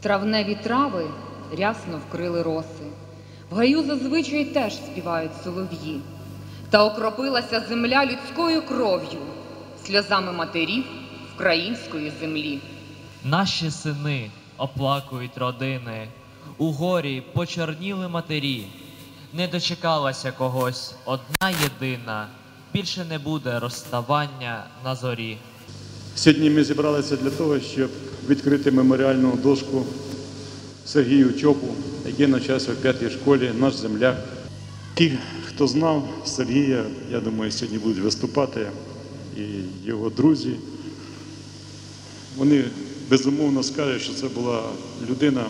Травневі трави рясно вкрили роси. В гаю зазвичай теж співають солов'ї. Та окропилася земля людською кров'ю, сльозами матерів української землі. Наші сини оплакують родини, у горі почорніли матері. Не дочекалася когось одна єдина, більше не буде розставання на зорі. Сьогодні ми зібралися для того, щоб відкрити меморіальну дошку Сергію Чопу, який навчався в п'ятій школі, наш земляк. Ті, хто знав Сергія, я думаю, сьогодні будуть виступати і його друзі. Вони безумовно скажуть, що це була людина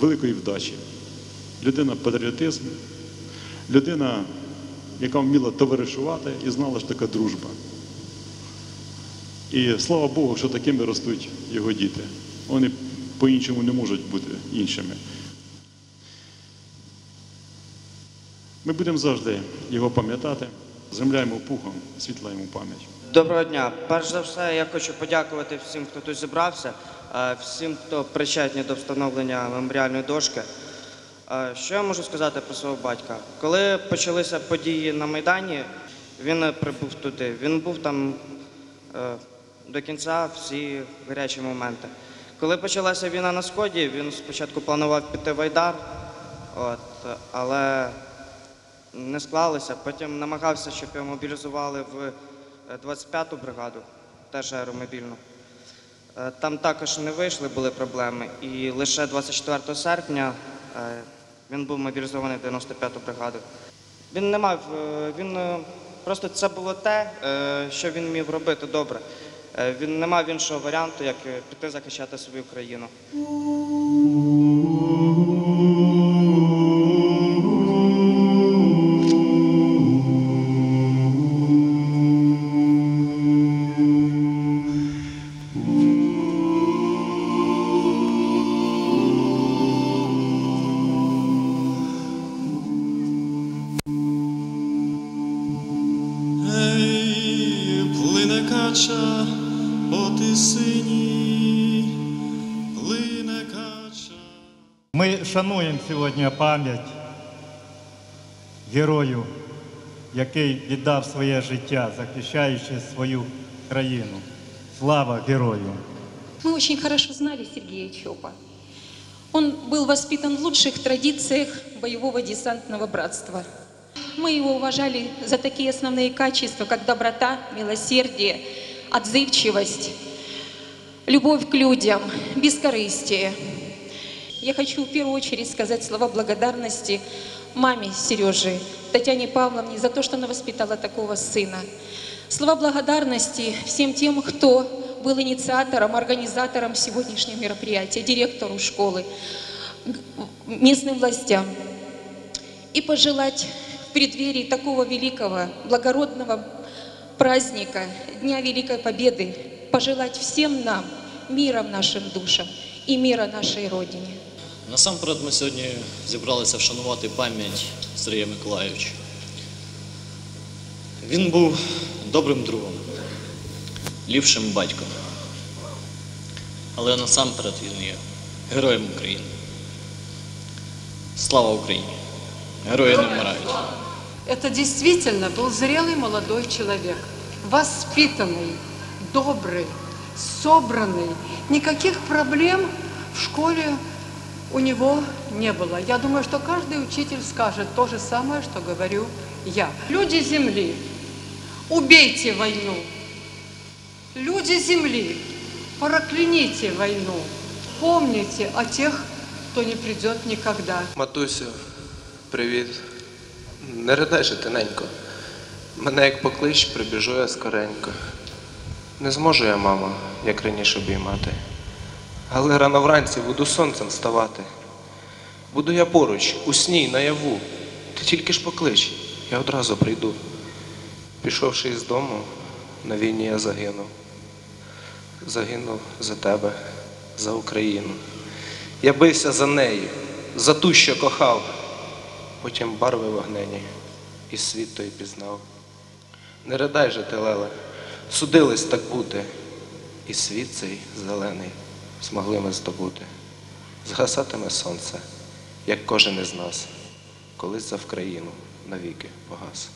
великої вдачі, людина патріотизму, людина, яка вміла товаришувати і знала, що така дружба. І слава Богу, що такими ростуть його діти. Вони по-іншому не можуть бути іншими. Ми будемо завжди його пам'ятати, земля йому пухом, світла йому пам'ять. Доброго дня. Перш за все, я хочу подякувати всім, хто тут зібрався, е, всім, хто причетні до встановлення меморіальної дошки. Е, Що я можу сказати про свого батька? Коли почалися події на Майдані, він прибув туди. Він був там е, до кінця всі гарячі моменти. Коли почалася війна на Сході, він спочатку планував піти в Айдар, от, е, але не склалося. Потім намагався, щоб його мобілізували в е, 25-ту бригаду, теж аеромобільну. Е, Там також не вийшли, були проблеми. І лише 24 серпня е, він був мобілізований в 95-ту бригаду. Він не мав, е, він е, просто це було те, е, що він міг робити добре. Е, Він не мав іншого варіанту, як е, піти захищати свою країну. Плине кача Ми шануємо сьогодні пам'ять герою, який віддав своє життя, захищаючи свою країну. Слава герою! Мы очень хорошо знали Сергея Чопа. Он был воспитан в лучших традициях боевого десантного братства. Мы его уважали за такие основные качества, как доброта, милосердие, отзывчивость, любовь к людям, бескорыстие. Я хочу в первую очередь сказать слова благодарности маме Сережи, Татьяне Павловне, за то, что она воспитала такого сына. Слова благодарности всем тем, кто был инициатором, организатором сегодняшнего мероприятия, директору школы, местным властям. И пожелать в преддверии такого великого, благородного праздника, Дня Великой Победы, пожелать всем нам мира в нашим душам и мира нашей Родине. Насамперед ми сьогодні зібралися вшанувати пам'ять Сергія Миколайовича. Він був добрим другом, ліпшим батьком. Але насамперед він є героєм України. Слава Україні! Герої не вмирають. Это действительно был зрелый молодой человек, воспитанный, добрый, собранный. Никаких проблем в школе у него не было. Я думаю, что каждый учитель скажет то же самое, что говорю я. Люди Земли, убейте войну. Люди Земли, прокляните войну. Помните о тех, кто не придет никогда. Матусю, привіт. Не ридай же тиненько. Мене як поклич, прибіжу я скоренько. Не зможу я, мама, як раніше обіймати. Але рано вранці буду сонцем вставати. Буду я поруч, у сні, наяву. Ти тільки ж поклич, я одразу прийду. Пішовши із дому, на війні я загинув. Загинув за тебе, за Україну. Я бився за нею, за ту, що кохав. Потім барви вогнені, і світ той пізнав. Не ридай же ти, Леле, судились так бути, і світ цей зелений змогли ми здобути. Згасатиме сонце, як кожен із нас, колись за Вкраїну навіки погас.